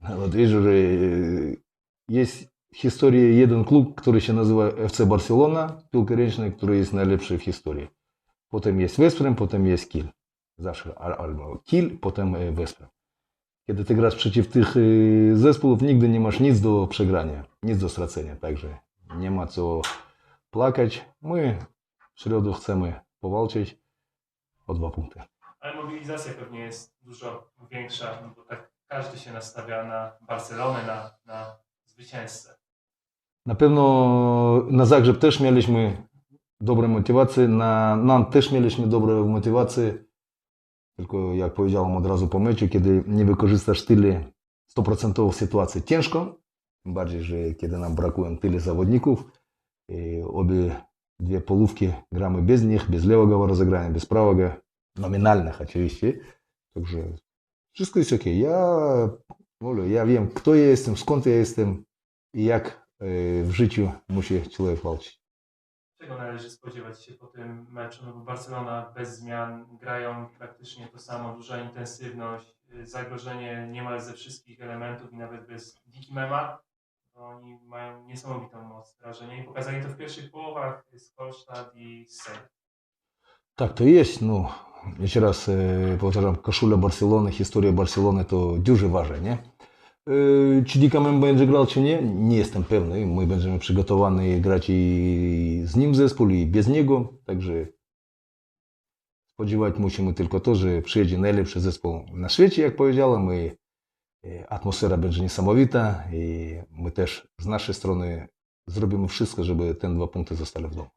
Najłatwiejsze, że e, jest w historii jeden klub, który się nazywa FC Barcelona, piłka ręczna, który jest najlepszy w historii. Potem jest Wesprem, potem jest Kiel. Zawsze al- albo Kiel, potem e, Wesprem. Kiedy ty grasz przeciw tych e, zespołów, nigdy nie masz nic do przegrania, nic do stracenia, także nie ma co plakać. My w środę chcemy powalczyć o dwa punkty. Ale mobilizacja pewnie jest dużo większa, no bo tak każdy się nastawia na Barcelonę, na, na zwycięzcę. Na pewno na Zagrzeb też mieliśmy dobre motywacje, na nam też mieliśmy dobre motywacje. Tylko jak powiedziałem od razu po meczu, kiedy nie wykorzystasz tyle 100% sytuacji ciężko, tym bardziej, że kiedy nam brakuje tyle zawodników, i obie dwie polówki gramy bez nich, bez lewego rozegrania, bez prawego, nominalnych oczywiście. Także wszystko jest ok. Ja, mówię, ja wiem, kto jestem, skąd ja jestem i jak e, w życiu musi człowiek walczyć. Czego należy spodziewać się po tym meczu? No bo Barcelona bez zmian grają praktycznie to samo, duża intensywność, y, zagrożenie niemal ze wszystkich elementów i nawet bez Dikimema. Oni mają niesamowitą moc wrażenia i pokazali to w pierwszych połowach z i z. Так, то є. Ну, ще раз е, повторюю, кошуля Барселони, історія Барселони то дуже ważne, nie? E, Czy Dikament będzie grał, czy nie? Nie jestem pewny. My będziemy przygotowani grać i z nim w zespół, i bez niego. Także spodziewać musimy tylko to, że przyjedzie najlepszy zespół na świecie, jak powiedziałem, i e, atmosfera będzie niesamowita i my też z naszej strony zrobimy wszystko, żeby te dwa punkty zostały w domu.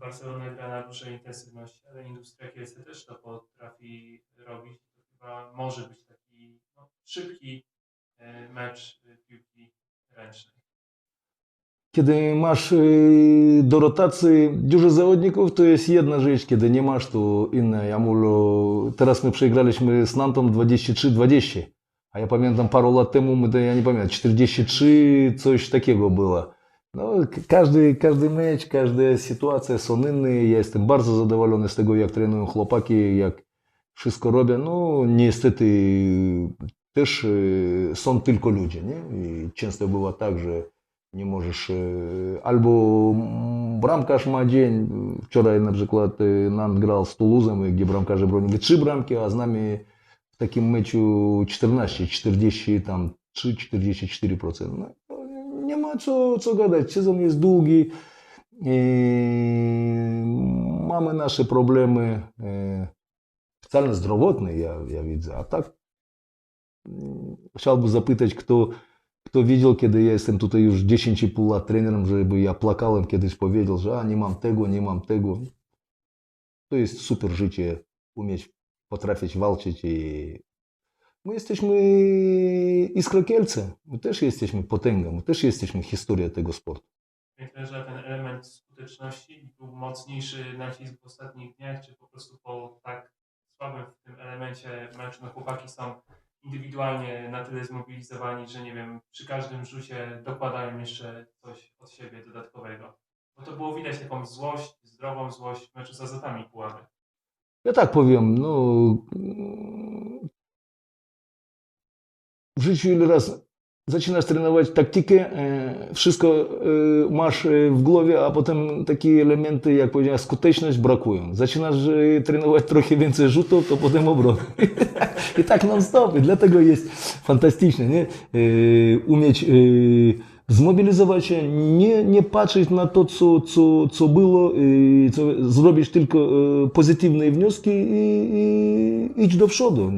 Barcelona gra na dużej intensywności, ale Industria Kielce też to potrafi robić. To chyba może być taki no, szybki e, mecz e, piłki ręcznej. Kiedy masz y, do rotacji dużo zawodników, to jest jedna rzecz, kiedy nie masz, to inna. Ja mówię, teraz my przegraliśmy z Nantą 23-20, a ja pamiętam paru lat temu, my, ja nie pamiętam, 43, coś takiego było. Sytuacja są inne. Ja jestem bardzo zadowolony z tego, jak trenują chłopaki, jak wszystko robią. No, niestety też y, są tylko ludzie, nie? I często było tak, że nie możesz, e, albo mm, bramkarz ma dzień, wczoraj na przykład e, Nant grał z Toulousem, gdzie bramkarze bronili trzy bramki, a z nami w takim meczu 14, 40, tam 3, 44%. No, to nie ma co, co gadać, sezon jest długi, mamy nasze problemy e, specjalnie zdrowotne, ja, ja widzę, a tak mm, chciałbym zapytać, kto kto widział, kiedy ja jestem tutaj już 10,5 lat trenerem, żeby ja płakałem kiedyś powiedział, że a, nie mam tego, nie mam tego. To jest super życie, umieć, potrafić walczyć i my jesteśmy Iskra Kielce, my też jesteśmy potęgą, my też jesteśmy historia tego sportu. Myślę, że ten element skuteczności był mocniejszy nacisk w ostatnich dniach, czy po prostu po tak słabym w tym elemencie meczu, no chłopaki są indywidualnie na tyle zmobilizowani, że nie wiem, przy każdym rzucie dokładają jeszcze coś od siebie dodatkowego. Bo to było widać taką złość, zdrową złość w meczu z Azotami Puławy. Ja tak powiem, no taktykę, e, wszystko e, masz e, w głowie, a potem takie elementy, jak powiedziałem, skuteczność brakują. Zaczynasz e, trenować trochę więcej rzutów, to potem obron. I tak non-stop. I dlatego jest fantastyczne, nie? E, Umieć e, zmobilizować się, nie, nie patrzeć na to, co, co, co było, i co, zrobić tylko pozytywne wnioski i, i idź do przodu.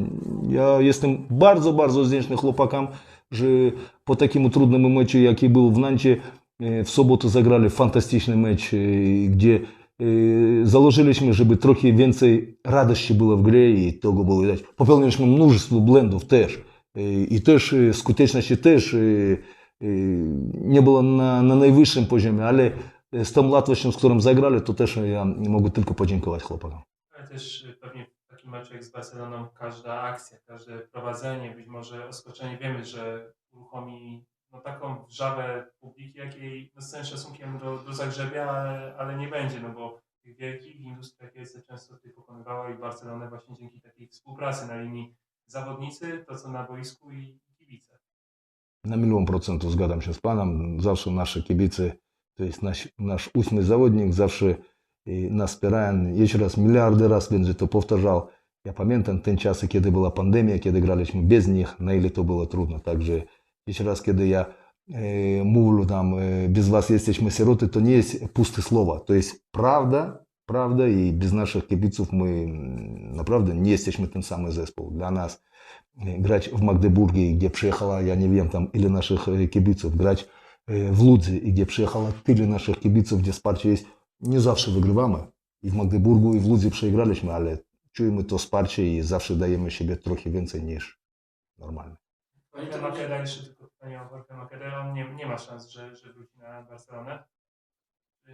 Ja jestem bardzo, bardzo wdzięczny chłopakom, że po takim trudnym meczu, jaki był w Nancie, w sobotę zagrali fantastyczny mecz, gdzie założyliśmy, żeby trochę więcej radości było w grze i tego było widać. Popełniliśmy mnóstwo błędów też. I też skuteczności też nie było na, na najwyższym poziomie, ale z tą łatwością, z którą zagrali, to też ja mogę tylko podziękować chłopakom. Ale też pewnie w takim jak z Barceloną każda akcja, każde prowadzenie, być może oskoczenie, wiemy, że uruchomi no, taką wrzawę publiki, jakiej no, z całym szacunkiem do, do Zagrzebia, ale, ale nie będzie, no bo tych wielkich industrii Kielce często pokonywała i Barcelonę właśnie dzięki takiej współpracy na linii zawodnicy, to co na boisku i kibice. Na milion procentów zgadzam się z panem. Zawsze nasze kibice, to jest nasz, nasz ósmy zawodnik, zawsze y, nas wspierają. Jeszcze raz, miliardy raz będę to powtarzał. Ja pamiętam te czasy, kiedy była pandemia, kiedy graliśmy bez nich, na ile to było trudno. Także jeszcze raz, kiedy ja e, mówię tam, e, bez was jesteśmy sieroty, to nie jest puste słowa. To jest prawda, prawda i bez naszych kibiców my mm, naprawdę nie jesteśmy tym samym zespół. Dla nas e, grać w Magdeburgie, gdzie przyjechała, ja nie wiem tam ile naszych e, kibiców, grać e, w Łodzi, gdzie przyjechała tyle naszych kibiców, gdzie wsparcie jest, nie zawsze wygrywamy. I w Magdeburgu, i w Łodzi przegraliśmy, ale czujemy to wsparcie i zawsze dajemy siebie trochę więcej niż normalnie. Makeda, jeszcze tylko pytanie o Jorge Makeda, on nie, nie ma szans, że, że wróci na Barcelonę?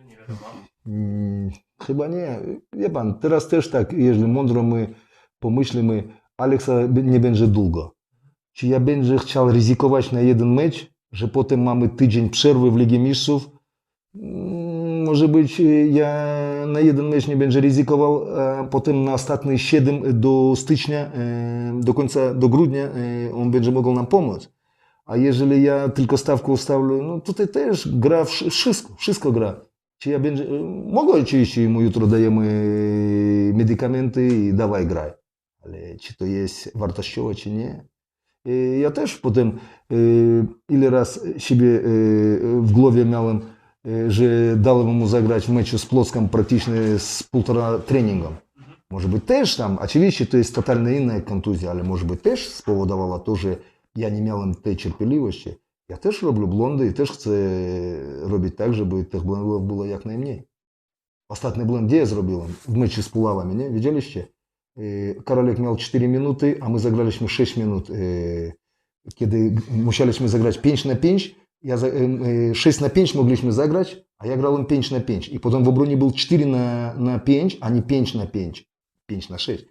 Nie wiadomo. Mm, Chyba nie. Wie pan, teraz też tak, jeżeli mądro my pomyślimy, Aleksa nie będzie długo. Czy ja będę chciał ryzykować na jeden mecz, że potem mamy tydzień przerwy w Lidze Mistrzów? Mm, Może być, y, ja na jeden mecz nie będę ryzykował, a potem na ostatnie 7 do stycznia, y, do końca, do grudnia y, on będzie mógł nam pomóc. A jeżeli ja tylko stawkę ustawię, no tutaj też gra wszy- wszystko, wszystko gra. Czy ja będzie, mogę oczywiście mu jutro dajemy medykamenty i dawaj graj, ale czy to jest wartościowe, czy nie? I Ja też potem y, ile raz siebie y, w głowie miałem, y, że dałem mu zagrać w meczu z Płocką praktycznie z półtora treningą. Może być też tam, oczywiście to jest totalnie inna kontuzja, ale może być też spowodowało to, że ja nie miałem tej cierpliwości. Ja też robię błędy i też chcę robić tak, żeby tych błędów było jak najmniej. Ostatni błąd gdzie ja zrobiłem? W meczu z Puławami, nie? Widzieliście? Karolek miał 4 minuty, a my zagraliśmy 6 minut. Yy, Kiedy musieliśmy zagrać 5 na 5, ja za, yy, 6 na 5 mogliśmy zagrać, a ja grałem 5 na 5. I potem w obronie był 4 na, na 5, a nie 5 na 5. 5 na 6.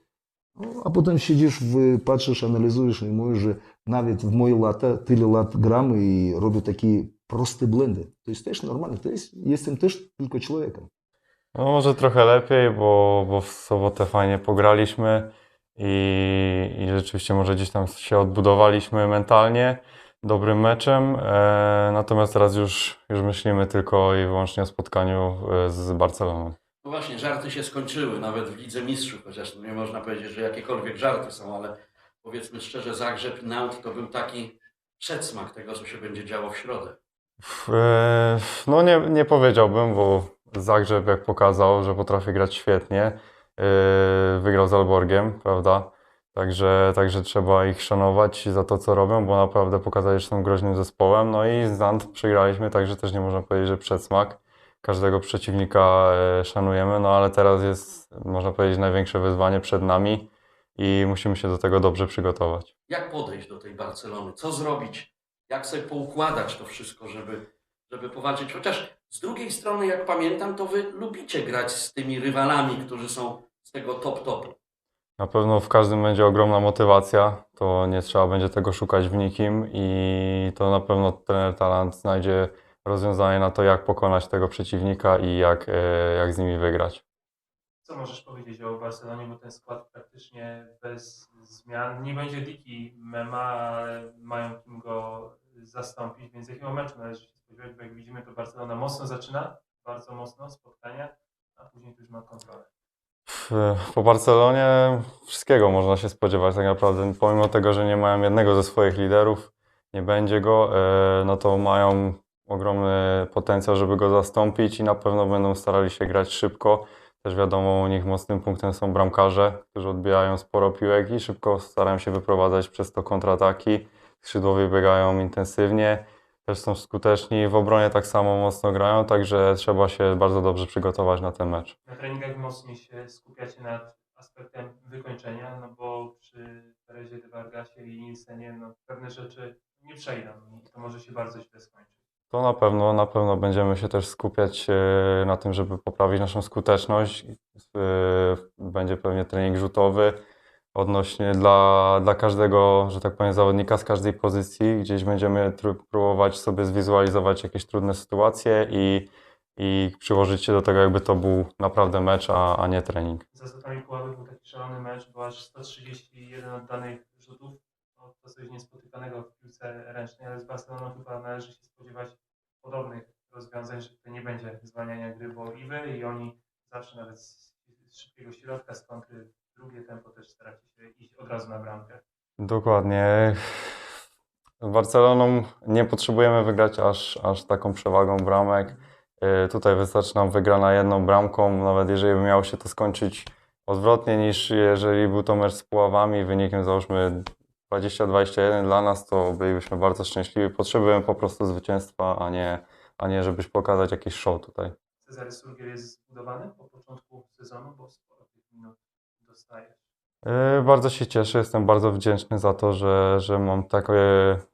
No, a potem siedzisz, w, patrzysz, analizujesz i mówisz, że nawet w moje lata, tyle lat gram i robię takie proste błędy. To jest też normalne. To jest, jestem też tylko człowiekiem. No może trochę lepiej, bo, bo w sobotę fajnie pograliśmy i, i rzeczywiście może gdzieś tam się odbudowaliśmy mentalnie dobrym meczem. E, natomiast teraz już, już myślimy tylko i wyłącznie o spotkaniu e, z Barceloną. no właśnie, żarty się skończyły, nawet w Lidze Mistrzów, chociaż nie można powiedzieć, że jakiekolwiek żarty są, ale powiedzmy szczerze, Zagrzeb i Naut to był taki przedsmak tego, co się będzie działo w środę. E, No nie, nie powiedziałbym, bo Zagrzeb jak pokazał, że potrafi grać świetnie, e, wygrał z Alborgiem, prawda? Także, także trzeba ich szanować za to, co robią, bo naprawdę pokazali, że są groźnym zespołem. No i z Nant przegraliśmy, także też nie można powiedzieć, że przedsmak. Każdego przeciwnika e, szanujemy, no ale teraz jest, można powiedzieć, największe wyzwanie przed nami i musimy się do tego dobrze przygotować. Jak podejść do tej Barcelony? Co zrobić? Jak sobie poukładać to wszystko, żeby, żeby powalczyć? Chociaż z drugiej strony, jak pamiętam, to wy lubicie grać z tymi rywalami, którzy są z tego top-topu. Na pewno w każdym będzie ogromna motywacja, to nie trzeba będzie tego szukać w nikim i to na pewno trener Talant znajdzie rozwiązanie na to, jak pokonać tego przeciwnika i jak, e, jak z nimi wygrać. Co możesz powiedzieć o Barcelonie, bo ten skład praktycznie bez zmian. Nie będzie Diki Mema, ale mają kim go zastąpić, więc jakiego meczu należy się bo jak widzimy, to Barcelona mocno zaczyna, bardzo mocno spotkania, a później już ma kontrolę. Po Barcelonie wszystkiego można się spodziewać tak naprawdę. Pomimo tego, że nie mają jednego ze swoich liderów, nie będzie go, e, no to mają ogromny potencjał, żeby go zastąpić i na pewno będą starali się grać szybko. Też wiadomo, u nich mocnym punktem są bramkarze, którzy odbijają sporo piłek i szybko starają się wyprowadzać przez to kontrataki. Skrzydłowi biegają intensywnie, też są skuteczni, w obronie tak samo mocno grają, także trzeba się bardzo dobrze przygotować na ten mecz. Na treningach mocniej się skupiacie nad aspektem wykończenia, no bo przy Terezie de Vargasie i Nielsenie no, pewne rzeczy nie przejdą i to może się bardzo źle skończyć. To na pewno, na pewno będziemy się też skupiać e, na tym, żeby poprawić naszą skuteczność. E, Będzie pewnie trening rzutowy odnośnie dla, dla każdego, że tak powiem, zawodnika z każdej pozycji. Gdzieś będziemy próbować sobie zwizualizować jakieś trudne sytuacje i, i przyłożyć się do tego, jakby to był naprawdę mecz, a, a nie trening. Z Azotami Puławy był taki szalony mecz, bo aż 131 oddanych rzutów. No, to coś niespotykanego w piłce ręcznej, ale z Barceloną chyba należy się spodziewać podobnych rozwiązań, że tutaj nie będzie zwalniania gry, bo i wy, i oni zawsze nawet z, z szybkiego środka, z kontry drugie tempo też staracie się iść od razu na bramkę. Dokładnie. Z Barceloną nie potrzebujemy wygrać aż, aż taką przewagą bramek. Yy, Tutaj wystarczy nam wygrana jedną bramką, nawet jeżeli by miało się to skończyć odwrotnie niż jeżeli był to mecz z Puławami, wynikiem załóżmy 20-21 dla nas, to bylibyśmy bardzo szczęśliwi. Potrzebujemy po prostu zwycięstwa, a nie, a nie żebyś pokazać jakiś show tutaj. Cezary Surgier jest zbudowany po początku sezonu, bo sporo tych minut dostajesz. Yy, Bardzo się cieszę, jestem bardzo wdzięczny za to, że, że mam takie,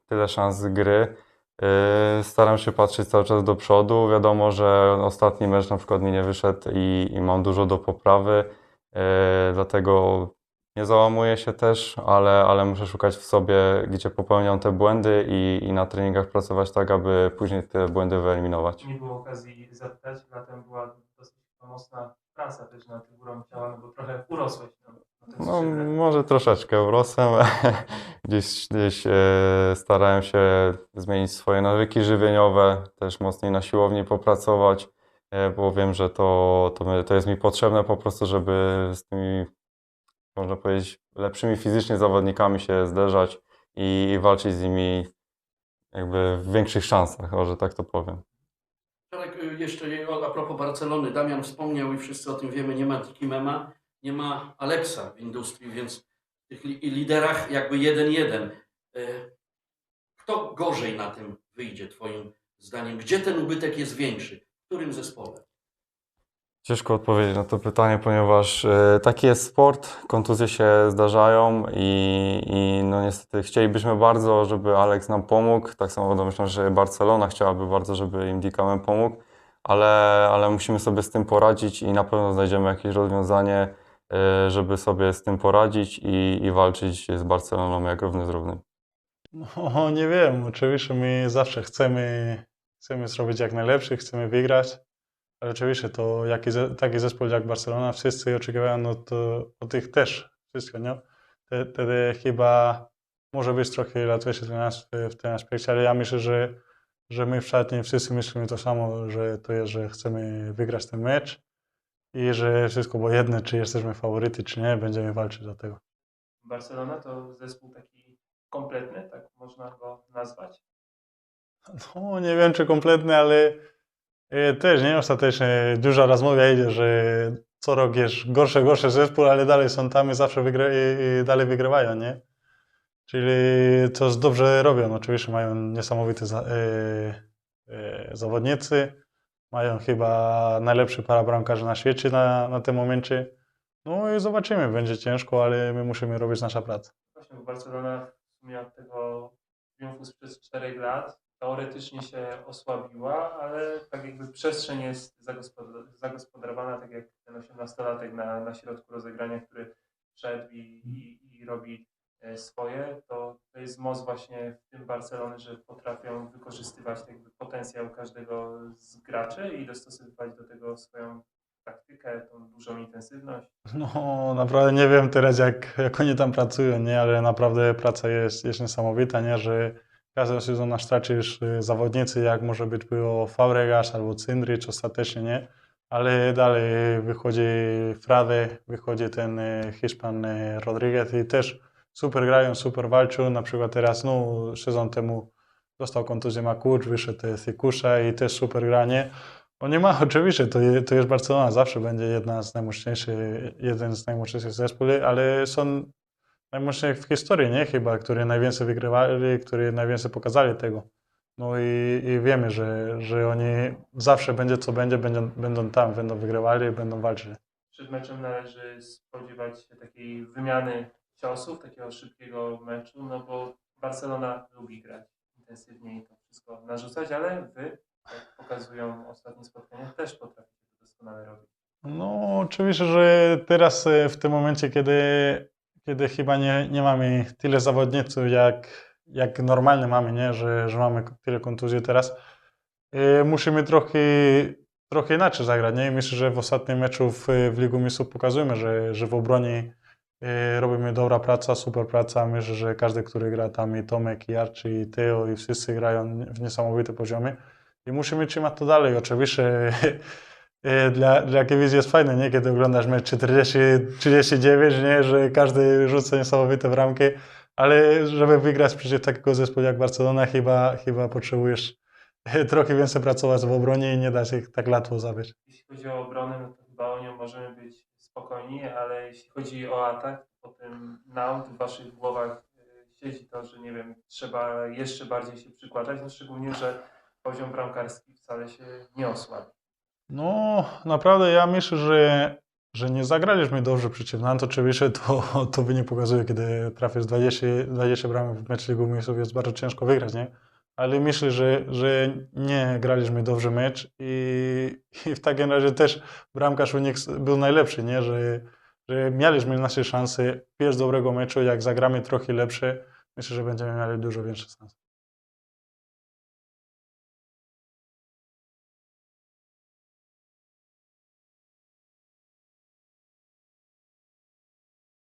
tyle szans z gry. Yy, Staram się patrzeć cały czas do przodu. Wiadomo, że ostatni mecz na przykład mi nie wyszedł i, i mam dużo do poprawy, yy, dlatego nie załamuję się też, ale, ale muszę szukać w sobie, gdzie popełniam te błędy i, i na treningach pracować tak, aby później te błędy wyeliminować. Nie było okazji zapytać, latem była dosyć mocna praca też nad górą ciała, no bo trochę urosłeś na, No, może troszeczkę urosłem. Gdzieś, gdzieś e, starałem się zmienić swoje nawyki żywieniowe, też mocniej na siłowni popracować, e, bo wiem, że to, to, to jest mi potrzebne po prostu, żeby z tymi, można powiedzieć, lepszymi fizycznie zawodnikami się zderzać i, i walczyć z nimi jakby w większych szansach, może tak to powiem. Jeszcze a propos Barcelony, Damian wspomniał i wszyscy o tym wiemy, nie ma Tiki Mema, nie ma Alexa w industrii, więc w tych li- liderach jakby jeden jeden. Y, Kto gorzej na tym wyjdzie twoim zdaniem? Gdzie ten ubytek jest większy? W którym zespole? Ciężko odpowiedzieć na to pytanie, ponieważ e, taki jest sport, kontuzje się zdarzają i, i no niestety chcielibyśmy bardzo, żeby Alex nam pomógł. Tak samo domyślam, że Barcelona chciałaby bardzo, żeby im Dikament pomógł, ale, ale musimy sobie z tym poradzić i na pewno znajdziemy jakieś rozwiązanie, e, żeby sobie z tym poradzić i, i walczyć z Barceloną jak równy z równym. No, nie wiem. Oczywiście my zawsze chcemy, chcemy zrobić jak najlepszy, chcemy wygrać, ale oczywiście to jaki, taki zespół jak Barcelona, wszyscy oczekiwają no to, od tych też wszystko, nie? Te- Wtedy chyba może być trochę nas w, w tym aspekcie, ale ja myślę, że, że my w szatni wszyscy myślimy to samo, że to jest, że chcemy wygrać ten mecz i że wszystko było jedne, czy jesteśmy faworyty, czy nie, będziemy walczyć do tego. Barcelona to zespół taki kompletny, tak można go nazwać. No, nie wiem, czy kompletny, ale e, też, nie? Ostatecznie duża rozmowa idzie, że co rok jest gorszy, gorszy zespół, ale dalej są tam i zawsze wygra, i, i dalej wygrywają, nie? Czyli coś dobrze robią. Oczywiście mają niesamowite za, e, e, zawodnicy, mają chyba najlepszy parabramkarz na świecie na, na tym momencie. No i zobaczymy, będzie ciężko, ale my musimy robić nasza praca. Właśnie, bo Barcelona w sumie tego triumfu sprzed 4 lat teoretycznie się osłabiła, ale tak jakby przestrzeń jest zagospodar- zagospodarowana, tak jak ten 18-latek na, na środku rozegrania, który wszedł i, i, i robi swoje, to, to jest moc właśnie w tym Barcelony, że potrafią wykorzystywać jakby potencjał każdego z graczy i dostosowywać do tego swoją taktykę, tą dużą intensywność. No, naprawdę nie wiem teraz, jak, jak oni tam pracują, nie? Ale naprawdę praca jest, jest niesamowita, nie? Że każdy sezon nasz tracisz y, zawodnicy, jak może być było Fabregas albo Cindrich ostatecznie, nie? Ale dalej wychodzi Frade, wychodzi ten y, Hiszpan y, Rodriguez i też super grają, super walczą. Na przykład teraz, no, sezon temu dostał kontuzję Makucz, wyszedł z Kusza i też super granie. No nie ma, oczywiście, to, to jest Barcelona, zawsze będzie jedna z najmocniejszych, jeden z najmocniejszych zespołów, ale są najmocniejsi w historii, nie? Chyba, które najwięcej wygrywali, które najwięcej pokazali tego. No i, i wiemy, że, że oni zawsze będzie co będzie, będą, będą tam, będą wygrywali, będą walczyli. Przed meczem należy spodziewać się takiej wymiany ciosów, takiego szybkiego meczu, no bo Barcelona lubi grać intensywnie i to wszystko narzucać, ale wy, jak pokazują ostatnie spotkania, też potraficie to doskonale robić. No, oczywiście, że teraz e, w tym momencie, kiedy, kiedy chyba nie, nie mamy tyle zawodników, jak, jak normalnie mamy, nie? Że, że mamy tyle kontuzji teraz, e, musimy trochę, trochę inaczej zagrać. Nie? Myślę, że w ostatnim meczu w, w Ligu Mistrzów pokazujemy, że, że w obronie robimy dobra praca, super praca. Myślę, że każdy, który gra tam i Tomek, i Archie, i Teo i wszyscy grają w niesamowitym poziomie. I musimy trzymać to dalej. Oczywiście e, dla, dla kibiców jest fajne, nie? kiedy oglądasz mecz 40, 39, nie? że każdy rzuca niesamowite bramki, ale żeby wygrać przecież takiego zespołu jak Barcelona, chyba, chyba potrzebujesz trochę więcej pracować w obronie i nie da się ich tak łatwo zabić. Jeśli chodzi o obronę, no to chyba o nią możemy być spokojni, ale jeśli chodzi o atak, to ten naut w waszych głowach y, siedzi to, że nie wiem, trzeba jeszcze bardziej się przykładać, no szczególnie, że poziom bramkarski wcale się nie osłabi. No, naprawdę ja myślę, że, że nie zagraliśmy dobrze przeciw nam. To oczywiście to, to wynik pokazuje, kiedy trafisz 20, 20 bramek w mecz Ligu Mistrzów, jest bardzo ciężko wygrać, nie? Ale myślę, że, że nie graliśmy dobrze mecz i, i w takim razie też bramkarz u nich był najlepszy, nie? Że, że mieliśmy nasze szanse. Pierwszy dobrego meczu, jak zagramy trochę lepsze, myślę, że będziemy mieli dużo większe szanse.